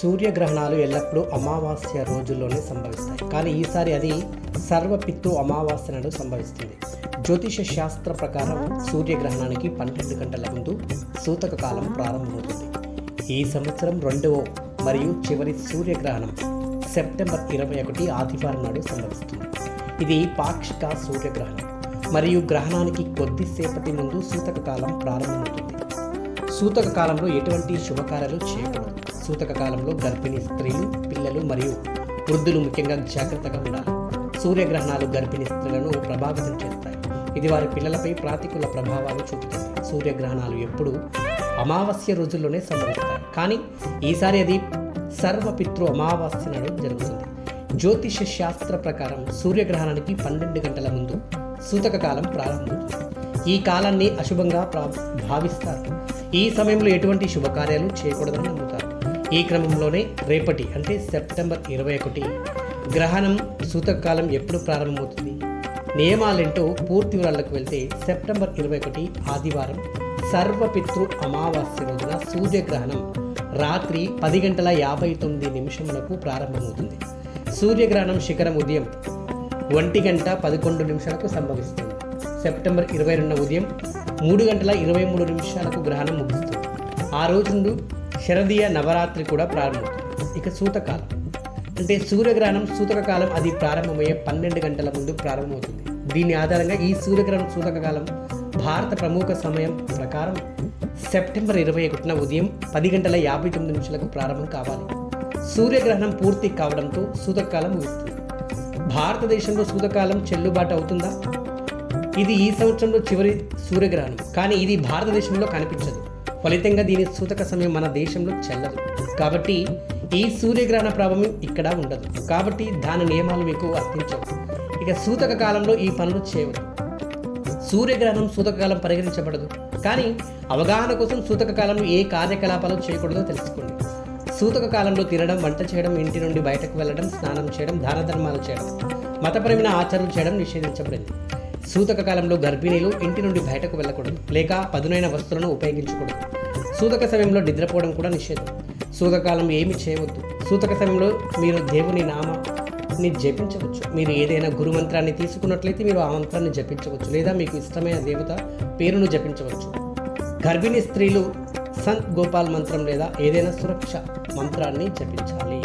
సూర్యగ్రహణాలు ఎల్లప్పుడూ అమావాస్య రోజుల్లోనే సంభవిస్తాయి. కానీ ఈసారి అది సర్వపిత్తు అమావాస్య నాడు సంభవిస్తుంది. జ్యోతిష శాస్త్ర ప్రకారం సూర్యగ్రహణానికి పన్నెండు గంటల ముందు సూతక కాలం ప్రారంభమవుతుంది. ఈ సంవత్సరం రెండవ మరియు చివరి సూర్యగ్రహణం సెప్టెంబర్ ఇరవై ఒకటి ఆదివారం నాడు సంభవిస్తుంది. ఇది పాక్షిక సూర్యగ్రహణం మరియు గ్రహణానికి కొద్దిసేపటి ముందు సూతక కాలం ప్రారంభమవుతుంది. సూతక కాలంలో ఎటువంటి శుభకార్యాలు చేయకూడదు. సూతక కాలంలో గర్భిణీ స్త్రీలు పిల్లలు మరియు వృద్ధులు ముఖ్యంగా జాగ్రత్తగా ఉండాలి. సూర్యగ్రహణాలు గర్భిణీ స్త్రీలను ప్రభావితం చేస్తాయి. ఇది వారి పిల్లలపై ప్రాతికూల ప్రభావాలు చూపుతుంది సూర్యగ్రహణాలు ఎప్పుడు అమావాస్య రోజుల్లోనే సంభవిస్తాయి. కానీ ఈసారి అది సర్వపితృ అమావాస్య నాడు జరుగుతుంది. జ్యోతిష శాస్త్ర ప్రకారం సూర్యగ్రహణానికి పన్నెండు గంటల ముందు సూతక కాలం ప్రారంభమవుతుంది. ఈ కాలాన్ని అశుభంగా ప్రా భావిస్తారు. ఈ సమయంలో ఎటువంటి శుభకార్యాలు చేయకూడదని నమ్ముతారు. ఈ క్రమంలోనే రేపటి అంటే సెప్టెంబర్ ఇరవై ఒకటి గ్రహణం సూతకాలం ఎప్పుడు ప్రారంభమవుతుంది? నియమాలేంటో పూర్తి వివరాలకు వెళ్తే సెప్టెంబర్ ఇరవై ఒకటి ఆదివారం సర్వపితృ అమావాస్య రోజున సూర్యగ్రహణం రాత్రి పది గంటల యాభై తొమ్మిది నిమిషములకు ప్రారంభమవుతుంది. సూర్యగ్రహణం శిఖరం ఉదయం ఒంటి గంట పదకొండు నిమిషాలకు సంభవిస్తుంది. సెప్టెంబర్ ఇరవై రెండు ఉదయం మూడు గంటల ఇరవై మూడు నిమిషాలకు గ్రహణం ముగుస్తుంది. ఆ రోజు నుండి శరదీయ నవరాత్రి కూడా ప్రారంభమవుతుంది ఇక సూతకాలం. అంటే సూర్యగ్రహణం సూతక కాలం అది ప్రారంభమయ్యే పన్నెండు గంటల ముందు ప్రారంభమవుతుంది. దీని ఆధారంగా ఈ సూర్యగ్రహణం సూతక కాలం భారత ప్రముఖ సమయం ప్రకారం సెప్టెంబర్ ఇరవై ఒకటిన ఉదయం పది గంటల యాభై తొమ్మిది నిమిషాలకు ప్రారంభం కావాలి. సూర్యగ్రహణం పూర్తి కావడంతో సూతకాలం ముగుస్తుంది. భారతదేశంలో సూతకాలం చెల్లుబాటు అవుతుందా? ఇది ఈ సంవత్సరంలో చివరి సూర్యగ్రహణం. కానీ ఇది భారతదేశంలో కనిపించదు. ఫలితంగా దీని సూతక సమయం మన దేశంలో చెల్లదు. కాబట్టి ఈ సూర్యగ్రహణ ప్రభావం ఇక్కడ ఉండదు. కాబట్టి దాని నియమాలు మీకు వర్తించవు. ఇక సూతక కాలంలో ఈ పనులు చేయవద్దు. సూర్యగ్రహణం సూతక కాలం పరిగణించబడదు. కానీ అవగాహన కోసం సూతక కాలంలో ఏ కార్యకలాపాలు చేయకూడదో తెలుసుకోండి. సూతక కాలంలో తినడం వంట చేయడం ఇంటి నుండి బయటకు వెళ్ళడం స్నానం చేయడం దాన ధర్మాలు చేయడం మతపరమైన ఆచరణలు చేయడం నిషేధించబడింది. సూతక కాలంలో గర్భిణీలు ఇంటి నుండి బయటకు వెళ్ళకూడదు లేక పదునైన వస్తువులను ఉపయోగించకూడదు. సూతక సమయంలో నిద్రపోవడం కూడా నిషేధం. సూతకాలం ఏమి చేయవద్దు. సూతక సమయంలో మీరు దేవుని నామాన్ని జపించవచ్చు. మీరు ఏదైనా గురు మంత్రాన్ని తీసుకున్నట్లయితే మీరు ఆ మంత్రాన్ని జపించవచ్చు లేదా మీకు ఇష్టమైన దేవత పేరును జపించవచ్చు. గర్భిణీ స్త్రీలు సంత్ గోపాల్ మంత్రం లేదా ఏదైనా సురక్ష మంత్రాన్ని జపించాలి.